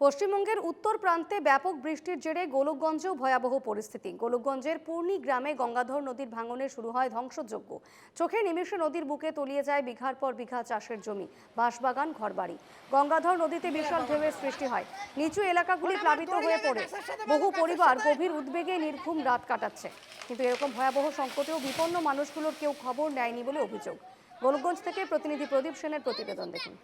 পশ্চিমবঙ্গের উত্তর প্রান্তে ব্যাপক বৃষ্টির জেরে গোলকগঞ্জেও ভয়াবহ পরিস্থিতি। গোলকগঞ্জের পূর্ণি গ্রামে গঙ্গাধর নদীর ভাঙনে শুরু হয় ধ্বংসযজ্ঞ। চোখে নিমেষে নদীর বুকে তলিয়ে যায় বিঘার পর বিঘা চাষের জমি বাঁশবাগান ঘরবাড়ি। গঙ্গাধর নদীতে বিশাল ঢেউয়ের সৃষ্টি হয়। নিচু এলাকাগুলি প্লাবিত হয়ে পড়ে। বহু পরিবার গভীর উদ্বেগে নির্ঘুম রাত কাটাচ্ছে। কিন্তু এরকম ভয়াবহ সংকটেও বিপন্ন মানুষগুলোর কেউ খবর নেয়নি বলে অভিযোগ। গোলকগঞ্জ থেকে প্রতিনিধি প্রদীপ সেনের প্রতিবেদন দেখুন।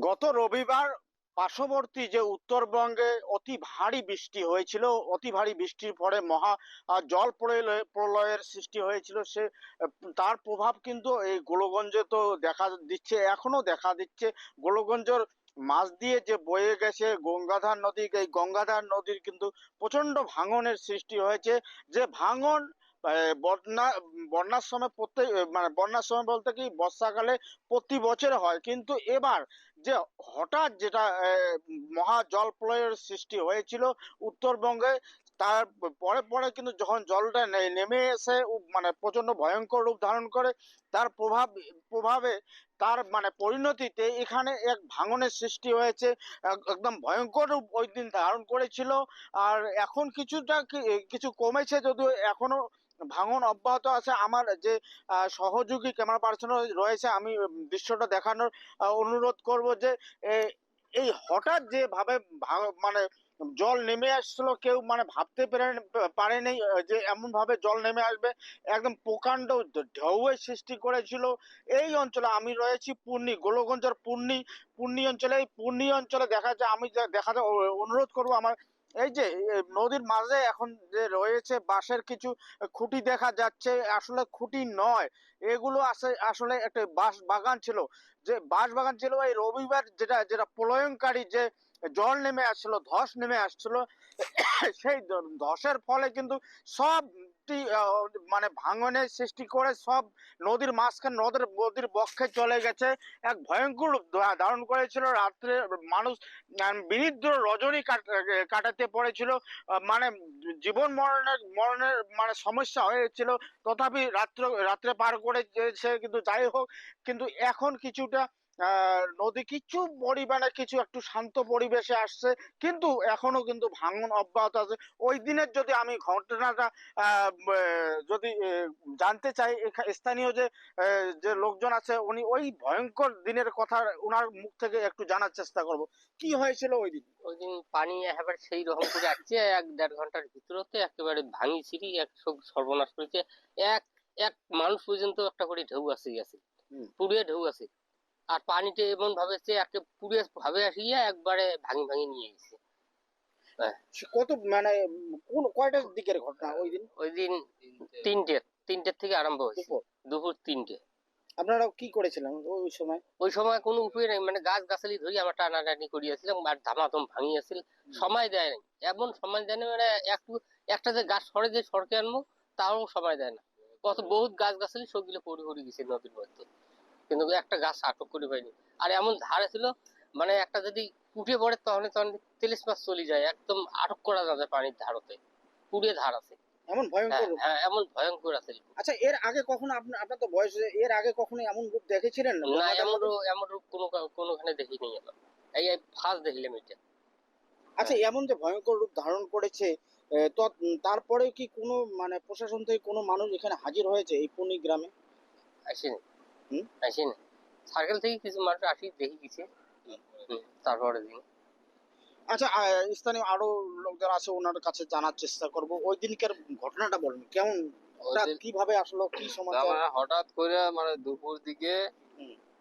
গত রবিবার পার্শ্ববর্তী যে উত্তরবঙ্গে অতি ভারী বৃষ্টি হয়েছিল, অতি ভারী বৃষ্টির পরে মহা জল প্রলয়- প্রলয়ের সৃষ্টি হয়েছিল, সে, তার প্রভাব কিন্তু এই গোলগঞ্জে তো দেখা দিচ্ছে, এখনও দেখা দিচ্ছে। গোলগঞ্জের মাছ দিয়ে যে বয়ে গেছে গঙ্গাধার নদী, এই গঙ্গাধার নদীর কিন্তু প্রচণ্ড ভাঙনের সৃষ্টি হয়েছে। যে ভাঙন বন্যা, বন্যার সময় প্রত্যেক মানে বন্যার সময় বলতে কি, বর্ষাকালে প্রতি বছর হয়। কিন্তু এবার যে হঠাৎ যেটা মহা জল প্রলয়ের সৃষ্টি হয়েছিল উত্তরবঙ্গে, তার পরে পরে কিন্তু যখন জলটা নেমে এসে মানে প্রচণ্ড ভয়ঙ্কর রূপ ধারণ করে, তার প্রভাব, প্রভাবে তার মানে পরিণতিতে এখানে এক ভাঙনের সৃষ্টি হয়েছে একদম ভয়ঙ্কর রূপ ওই দিন ধারণ করেছিল। আর এখন কিছুটা কিছু কমেছে যদিও এখনও ভাঙন অব্যাহত আছে। আমার যে সহযোগী ক্যামেরা পার্সন রয়েছে, আমি দৃশ্যটা দেখানোর অনুরোধ করব যে এই হঠাৎ যেভাবে মানে জল নেমে আসছিল, কেউ মানে ভাবতে পারে, পারেনি যে এমন ভাবে জল নেমে আসবে। একদম প্রকাণ্ড ঢেউয়ের সৃষ্টি করেছিল। এই অঞ্চলে আমি রয়েছি পূর্ণি গোলগঞ্জের পূর্ণি পূর্ণি অঞ্চলে। এই পূর্ণি অঞ্চলে দেখা যায়, আমি যা- দেখা অনুরোধ করব আমার এই যে নদীর মাঝে এখন যে রয়েছে বাঁশের কিছু খুঁটি দেখা যাচ্ছে, আসলে খুঁটি নয়। এগুলো আছে আসলে একটা বাঁশ বাগান ছিল। যে বাঁশ বাগান ছিল এই রবিবার যেটা যেটা প্রলয়ঙ্কারী যে জল নেমে আসছিল, ধস নেমে আসছিল, সেই ধসের ফলে কিন্তু সবটি আহ, মানে ভাঙনের সৃষ্টি করে সব নদীর মাঝখানে নদীর নদীর বক্ষে চলে গেছে। এক ভয়ঙ্কর ধারণ করেছিল। রাত্রে মানুষ বিনিদ্র রজনী কাট- কাটাতে পড়েছিল। মানে জীবন মরণের মরণের মানে সমস্যা হয়েছিল। তথাপি রাত্র রাত্রে পার করে কিন্তু যাই হোক কিন্তু এখন কিছুটা নদী কিছু পরিমাণে কিছু একটু শান্ত পরিবেশে আসছে কিন্তু এখনও কিন্তু ভাঙন অব্যাহত আছে। ওই দিনের যদি আমি ঘটনাটা যদি জানতে চাই স্থানীয় যে যে লোকজন আছে উনি ওই ভয়ঙ্কর দিনের কথা ওনার মুখ থেকে একটু জানার চেষ্টা করব। কি হয়েছিল ওই দিন? ওই দিন পানি একেবারে সেই রকম করে আসছে এক দেড় ঘণ্টার ভিতরতে একেবারে ভাঙি ছিড়ি এক সব সর্বনাশ করেছে এক এক মানুষ পর্যন্ত একটা করে ঢেউ আসে গেছে। পুড়িয়ে ঢেউ আছে আর পানিতে এমন ভাবে যে একে পুড়িয়ে ভাবে আসিয়া একবারে ভাঙি ভাঙি নিয়ে গেছে। কত মানে কোন কয়টার দিকের ঘটনা ওই দিন? ওই দিন তিনটে। তিনটের থেকে আরম্ভ হয়েছে। দুপুর। দুপুর তিনটে। আপনারা কি করেছিলেন ওই সময়? ওই সময় কোনো উপায় নেই মানে গাছ গাছালি ধরি আমরা টানাটানি করিয়াছিলাম আর ধামাধম ভাঙিয়েছিল সময় দেয় নাই। এমন সময় দেয় না মানে একটু একটা যে গাছ সরে যে সরকে আনব তাও সময় দেয় না। কত বহুত গাছ গাছালি সবগুলো পড়ে পড়ে গেছে নদীর মধ্যে। কিন্তু একটা গাছ আটক করে পাইনি। আর এমন ধারে ছিল মানে একটা যদি উঠে পড়ে তখন তখন তেলিশ মাছ চলে যায় একদম আটক করা যাবে পানির ধারতে। পুড়ে ধার আছে। এমন হ্যাঁ ভয়ঙ্কর হ্যাঁ এমন ভয়ঙ্কর আছে। আচ্ছা এর আগে কখনো আপনার আপনার তো বয়স এর আগে কখনো এমন রূপ দেখেছিলেন না? এমন এমন রূপ কোনো কোনোখানে দেখিনি এই ফার্স্ট দেখলাম এটা। আচ্ছা এমন যে ভয়ঙ্কর রূপ ধারণ করেছে তো তারপরে কি কোনো মানে প্রশাসন থেকে কোনো মানুষ এখানে হাজির হয়েছে এই পূর্ণি গ্রামে? আসেনি। হুম? আসেনি। সার্কেল থেকে কিছু মানুষ আসি দেখি হুম, তারপরে দিন। আচ্ছা স্থানীয় আরও লোকজন আছে ওনার কাছে জানার চেষ্টা করব। ওই দিনকার ঘটনাটা বলুন কেমন হঠাৎ কীভাবে আসলো কি মানে হঠাৎ করে মানে দুপুর দিকে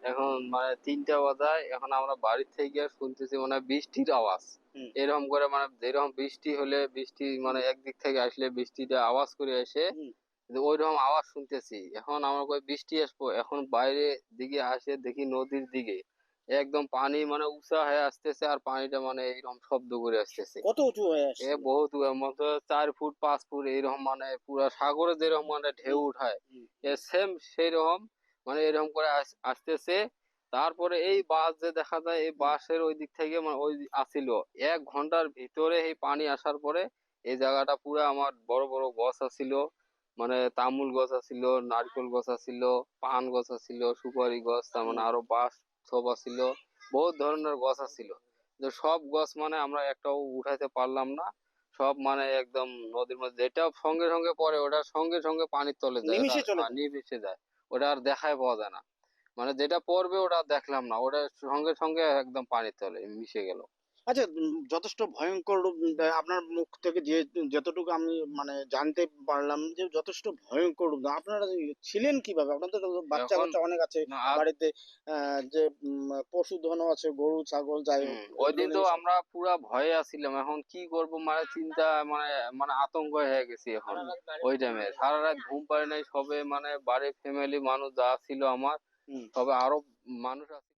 এখন মানে তিনটা বাজায় এখন আমরা বাড়ি থেকে শুনতেছি মানে বৃষ্টির আওয়াজ। এরকম করে মানে যেরকম বৃষ্টি হলে বৃষ্টি মানে একদিক থেকে আসলে বৃষ্টিটা আওয়াজ করে এসে ওই রকম আওয়াজ শুনতেছি। এখন আমরা কই বৃষ্টি আসব এখন বাইরে দিকে আসে দেখি নদীর দিকে। একদম পানি মানে উঁচা হয়ে আসতেছে আর পানিটা মানে এইরকম শব্দ করে আসতেছে। কত উঁচু হয়ে আসছে? এ বহুত মতো চার ফুট পাঁচ ফুট এইরকম মানে পুরা সাগরে যেরকম মানে ঢেউ উঠায়। এ সেম সেই রকম মানে এরকম করে আস- আসতেছে। তারপরে এই বাস যে দেখা যায় এই বাসের ওই দিক থেকে মানে ওই আসিল। এক ঘণ্টার ভিতরে এই পানি আসার পরে এই জায়গাটা পুরা আমার বড় বড় গছ আছিল। মানে তামুল গছ আছিল নারকেল গছ আছিল পান গছ আছিল সুপারি গছ তার মানে আরও বাঁশ সব আছিল বহুত ধরনের গছ আছিল। তো সব গছ মানে আমরা একটাও উঠাইতে পারলাম না সব মানে একদম নদীর মধ্যে যেটা সঙ্গে সঙ্গে পড়ে ওটা সঙ্গে সঙ্গে পানির তলে যায় চলে হ্যাঁ, যায় ওটা আর দেখায় পাওয়া যায় না। মানে যেটা পড়বে ওটা আর দেখলাম না ওটা সঙ্গে সঙ্গে একদম পানির তলে মিশে গেল। আচ্ছা যথেষ্ট ভয়ঙ্কর রূপ আপনার মুখ থেকে যে যতটুকু আমি মানে জানতে পারলাম যে যথেষ্ট ভয়ঙ্কর রূপ। আপনারা ছিলেন কীভাবে? আপনাদের বাচ্চা বাচ্চা অনেক আছে। বাড়িতে যে উম, পশুধনও আছে গরু ছাগল যাই ওই দিন তো আমরা পুরা ভয়ে আছিলাম এখন কি করব? মানে চিন্তা মানে মানে আতঙ্ক হয়ে গেছি এখন ওই টাইমে সারা রাত ঘুম পাই নাই সবে মানে বাড়ির ফ্যামিলি মানুষ যা ছিল আমার হুম। তবে আরও মানুষ আছে